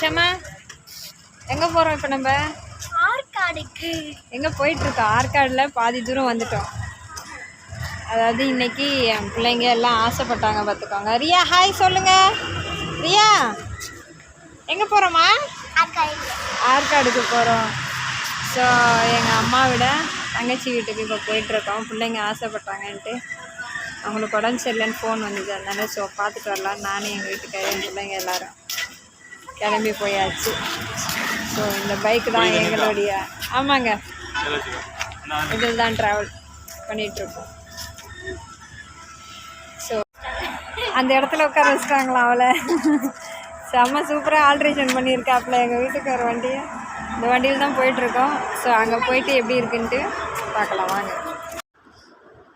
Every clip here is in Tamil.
ஷமா எங்கே போகிறோம் இப்போ நம்ம? ஆற்காடுக்கு. எங்கே போயிட்டுருக்கோம்? ஆற்காடில் பாதி தூரம் வந்துட்டோம். அதாவது இன்னைக்கு என் பிள்ளைங்க எல்லாம் ஆசைப்பட்டாங்க பார்த்துக்கோங்க ரியா ஹாய் சொல்லுங்க. ரியா எங்கே போகிறோமா ஆற்காடு ஆற்காடுக்கு போகிறோம் ஸோ எங்கள் அம்மா விட தங்கச்சி வீட்டுக்கு இப்போ போயிட்டுருக்கோம். பிள்ளைங்க ஆசைப்பட்டாங்கன்ட்டு. அவங்களுக்கு உடம்பு சரியில்லைன்னு ஃபோன் வந்தது. அதனால ஸோ பார்த்துட்டு வரலாம் நானும் எங்கள் வீட்டுக்காரர் என் பிள்ளைங்க எல்லாரும். கிளம்பி போயாச்சு. ஸோ இந்த பைக் தான் எங்களுடைய ஆமாங்க. இதில் தான் ட்ராவல் பண்ணிகிட்ருக்கோம் ஸோ அந்த இடத்துல உட்கார வச்சிட்டாங்களா அவளை? செம்ம சூப்பராக ஆல்ட்ரேஷன் பண்ணியிருக்காப்புல எங்கள் வீட்டுக்கார வண்டியை. இந்த வண்டியில் தான் போயிட்டுருக்கோம். ஸோ அங்கே போயிட்டு எப்படி இருக்குன்ட்டு பார்க்கலாம் வாங்க.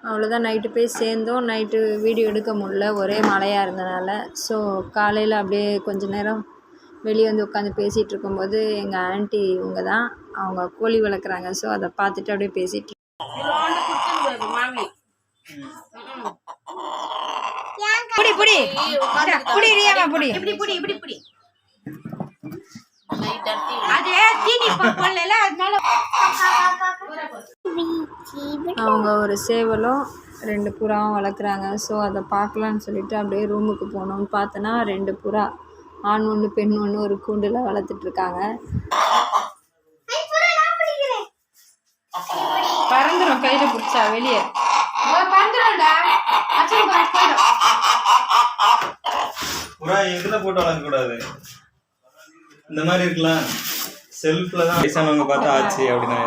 அவ்வளோதான் நைட்டு போய் சேர்ந்தோம். நைட்டு வீடியோ எடுக்க முடியல. ஒரே மழையாக இருந்தனால. ஸோ காலையில் அப்படியே கொஞ்ச நேரம் வெளியே வந்து உட்காந்து பேசிகிட்டு இருக்கும்போது எங்கள் ஆன்ட்டி இவங்க தான் அவங்க கோழி வளர்க்குறாங்க ஸோ அதை பார்த்துட்டு அப்படியே பேசிகிட்டு புடி புடி. புடி ரியாமா புடி. இப்படி புடி இப்படி புடி. அது தீனி போடல அதனால அவங்க ஒரு சேவலும் ரெண்டு புறாவும் வளர்க்குறாங்க ஸோ அதை பார்க்கலான்னு சொல்லிட்டு அப்படியே ரூமுக்கு போனோம்னு பார்த்தோன்னா ரெண்டு புறா. ஆண் ஒன்று பெண் ஒன்று ஒரு கூண்டில் வளர்த்துட்ருக்காங்க பறந்துடும் கையில் பிடிச்சா வெளியே. போட்டு வளர்க்க கூடாது இந்த மாதிரி இருக்கலாம். செல்ஃப்ல தான் வயசானவங்க பார்த்தா ஆச்சு அப்படின்னு.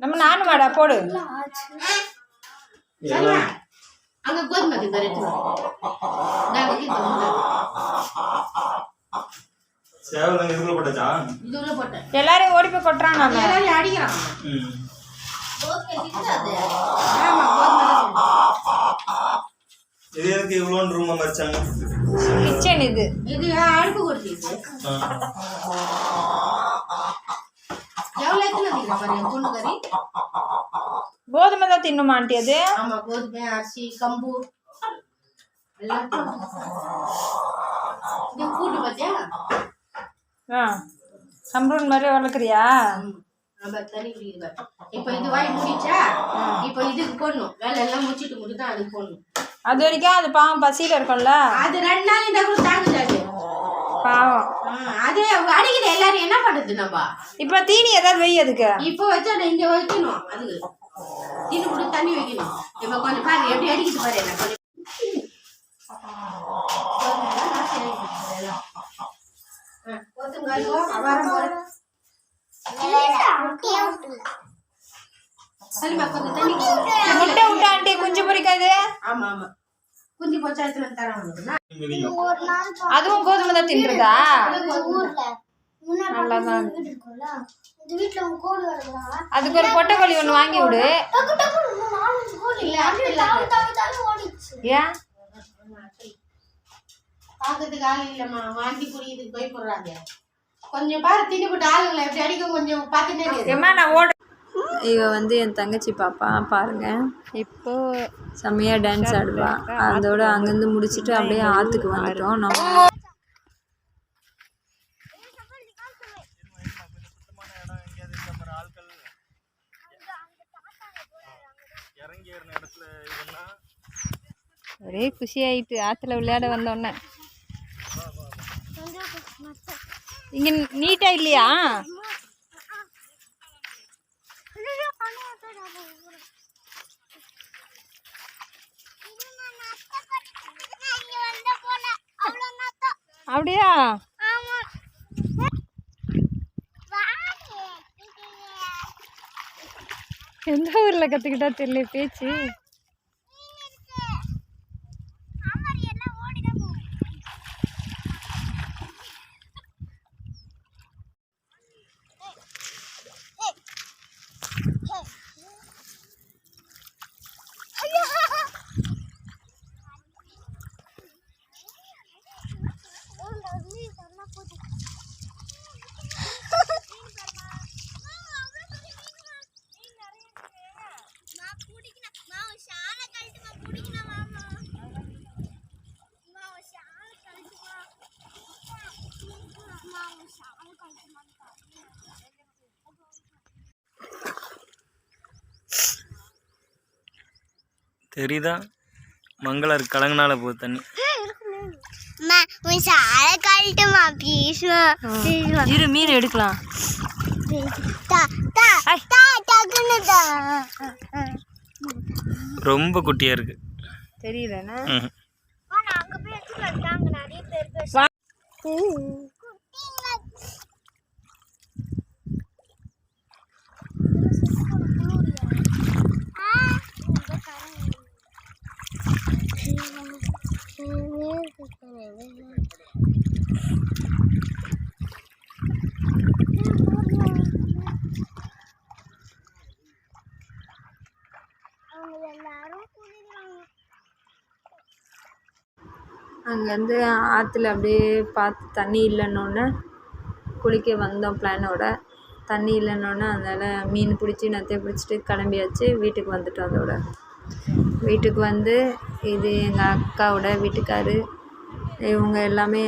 நம்ம நானும் வாடா போடு. எல்லாம் அங்க கோதுமை சேவல் இதுக்குள்ள போட்டாச்சா? இது உள்ள போட்டேன். எல்லாரையும் ஓடி போய் கொட்டுறான் நம்ம எல்லாரும் அடிக்கிறான். இது எதுக்கு இவ்வளோன்னு ரூமை மறைச்சாங்க? கிச்சன் இது. இது அடுப்பு கொடுத்து எவ்வளவு எத்தனை அதிகம் பாரு என் பொண்ணு கறி? கோதுமை தான் தின்னுமா ஆண்டி அது? ஆமா கோதுமை அரிசி கம்பு. கூட்டு ஆ சம்பரூன் மாதிரி வளர்க்குறியா? இப்போ இது வாய் முடிச்சா இப்போ இதுக்கு போடணும். வேலை எல்லாம் முடிச்சிட்டு முடிச்சு தான் அதுக்கு போடணும். அது வரைக்கும் அது பாவம் பசியில் இருக்கும்ல? அது ரெண்டு நாள் இந்த கூட பாவம். அது அடிக்குது எல்லாரும் என்ன பண்றது நம்ம? இப்போ தீனி ஏதாவது வை அதுக்கு. இப்போ வச்சா அதை இங்க வைக்கணும். அதுக்கு தின்னு கூட தண்ணி வைக்கணும். இப்போ கொஞ்சம் பாரு எப்படி அடிக்குது பாரு என்ன கொஞ்சம் முட்டை விட்டா ஆண்டி குஞ்சு பொரிக்காது ஆமா ஆமா குஞ்சு போச்சா வந்து அதுவும் கோதுமை தான் தின்றதா நல்லாதான் கோழி அதுக்கு ஒரு பொட்டைக்கோழி ஒன்று வாங்கி விடு டக்கு டக்கு இன்னும் நாலஞ்சு கோழி இல்ல, அப்படியே இல்ல. தாவி தாவி தாவி ஓடிச்சு ஏன் பாக்கிறதுக்கு ஆள் இல்லம்மா. வாங்கி புரியுதுக்கு பயப்படுறாங்க. கொஞ்சம் பாரு தின்னு போட்டு ஆளுங்களை எப்படி அடிக்கும் கொஞ்சம் பார்த்துட்டே நான் ஓட இவ வந்து என் தங்கச்சி பாப்பா பாருங்க. இப்போ செம்மையாக டான்ஸ் ஆடுவா. அதோட அங்கேருந்து முடிச்சுட்டு அப்படியே ஆற்றுக்கு வந்துட்டோம். நம்ம ஒரே குஷி ஆயிட்டு ஆற்றுல விளையாட வந்தோடனே இங்கே நீட்டா இல்லையா? அப்படியா? எந்த ஊரில் கற்றுக்கிட்டா தெரியல பேச்சு. தெரியுதா? மங்களம் இருக்கு. கலங்கனால போகுது தண்ணி. இரு மீன் எடுக்கலாம். ரொம்ப குட்டியா இருக்கு. தெரியலண்ணா அங்கேருந்து ஆற்றுல அப்படியே பார்த்து தண்ணி இல்லைன்னொன்னே குளிக்க வந்தோம் ப்ளானோடு. தண்ணி இல்லைன்னோன்னே அதனால் மீன் பிடிச்சி நத்தையை பிடிச்சிட்டு கிளம்பியாச்சு. வீட்டுக்கு வந்துட்டோம் அதோட. வீட்டுக்கு வந்து இது எங்கள் அக்காவோட வீட்டுக்காரு. இவங்க எல்லாமே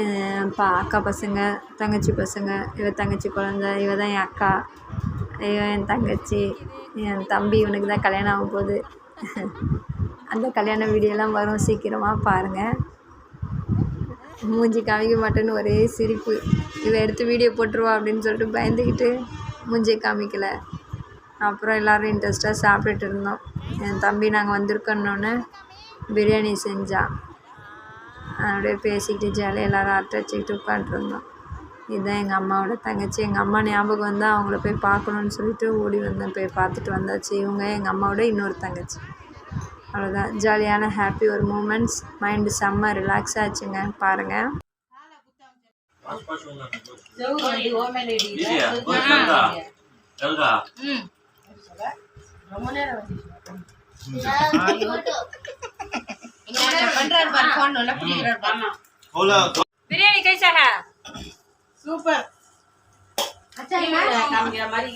பா அக்கா பசங்க தங்கச்சி பசங்க இவ தங்கச்சி குழந்த இவ தான் என் அக்கா இவன் என் தங்கச்சி என் தம்பி இவனுக்கு தான் கல்யாணம் ஆகும் போகுது அந்த கல்யாண வீடியோலாம் வரும் சீக்கிரமாக பாருங்கள் மூஞ்சி காமிக்க மாட்டேன்னு ஒரே சிரிப்பு. இதை எடுத்து வீடியோ போட்டுருவா அப்படின்னு சொல்லிட்டு பயந்துக்கிட்டு மூஞ்சி காமிக்கல. அப்புறம் எல்லோரும் இன்ட்ரெஸ்ட்டாக சாப்பிட்டுட்டு இருந்தோம். என் தம்பி நாங்கள் வந்திருக்கோன்னொன்னே பிரியாணி செஞ்சான் அப்படியே பேசிக்கிட்டு ஜாலியாக எல்லோரும் அரட்டை வச்சுக்கிட்டு உட்காண்ட்ருந்தோம் இதுதான் எங்கள் அம்மாவோட தங்கச்சி. எங்கள் அம்மா ஞாபகம் வந்தால் அவங்கள போய் பார்க்கணுன்னு சொல்லிட்டு ஓடி வந்தேன். போய் பார்த்துட்டு வந்தாச்சு. இவங்க எங்கள் அம்மாவோட இன்னொரு தங்கச்சி. அவ்வளோதான் ஜாலியான ஹாப்பி ஒரு மூமெண்ட்ஸ் மைண்டு செம்ம ரிலாக்ஸ் ஆச்சுங்க. பாருங்கள் பிரியாணி கைசாக சூப்பர்.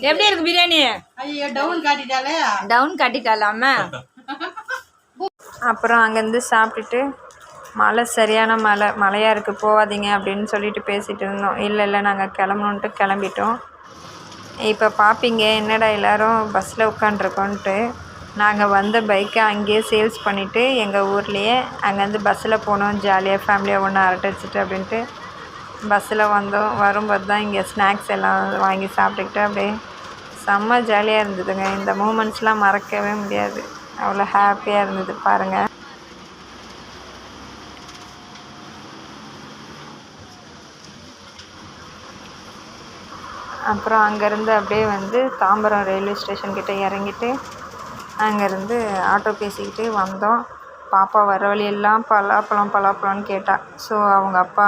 எப்படி இருக்கு பிரியாணி? ஐயோ டவுன் காட்டிட்டாலே டவுன் கட்டிட்டாலாம? அப்புறம் அங்கேருந்து சாப்பிட்டுட்டு மழை சரியான மழை மழையாக இருக்குது போகாதீங்க அப்படின்னு சொல்லிட்டு பேசிகிட்டு இருந்தோம். இல்லை இல்லை நாங்கள் கிளம்பணுன்ட்டு கிளம்பிட்டோம். இப்போ பார்ப்பீங்க என்னடா எல்லோரும் பஸ்ஸில் உட்காண்ட்ருக்கோன்ட்டு நாங்கள் வந்த பைக்கை அங்கேயே சேல்ஸ் பண்ணிவிட்டு எங்கள் ஊர்லேயே அங்கேருந்து பஸ்ஸில் போனோம் ஜாலியாக ஃபேமிலியாக ஒன்று அரட்டடிச்சிட்டு அப்படின்ட்டு. பஸ்ஸில் வந்தோம் வரும்போது தான் இங்கே ஸ்நாக்ஸ் எல்லாம் வாங்கி சாப்பிட்டுக்கிட்டு அப்படியே செம்ம ஜாலியாக இருந்ததுங்க. இந்த மூமெண்ட்ஸ்லாம் மறக்கவே முடியாது. அவ்வளோ ஹாப்பியாக இருந்தது பாருங்கள் அப்புறம் அங்கேருந்து அப்படியே வந்து தாம்பரம் ரயில்வே ஸ்டேஷன்கிட்ட இறங்கிட்டு அங்கேருந்து ஆட்டோ பேசிக்கிட்டு வந்தோம். பாப்பா வர வழியெல்லாம் பலாப்பழம் பலாப்பழம்னு கேட்டா. ஸோ அவங்க அப்பா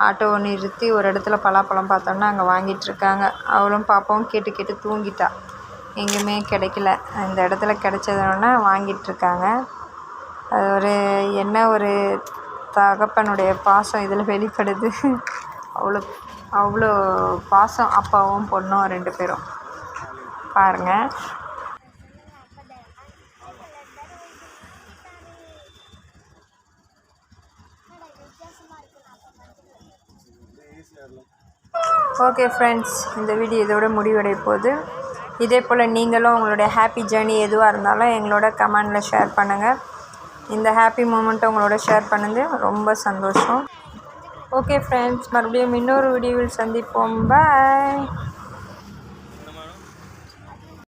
ஆட்டோவை நிறுத்தி ஒரு இடத்துல பலாப்பழம் பார்த்தோன்னா அங்கே வாங்கிட்டுருக்காங்க அவளும் பாப்பாவும் கேட்டு கேட்டு தூங்கிட்டா. எங்கேயுமே கிடைக்கல. இந்த இடத்துல கிடைச்சதுன்னா வாங்கிட்டுருக்காங்க. அது ஒரு என்ன ஒரு தகப்பனுடைய பாசம் இதில் வெளிப்படுது. அவ்வளோ அவ்வளோ பாசம் அப்பாவும் பொண்ணும் ரெண்டு பேரும். பாருங்கள் ஓகே ஃப்ரெண்ட்ஸ் இந்த வீடியோ இதோட முடிவடைய போகுது. இதே போல் நீங்களும் உங்களுடைய ஹாப்பி ஜேர்னி எதுவாக இருந்தாலும் எங்களோட கமெண்டில் ஷேர் பண்ணுங்கள் இந்த ஹாப்பி மூமெண்ட்டை உங்களோட ஷேர் பண்ணது ரொம்ப சந்தோஷம். ஓகே ஃப்ரெண்ட்ஸ் மறுபடியும் இன்னொரு வீடியோவில் சந்திப்போம். பாய்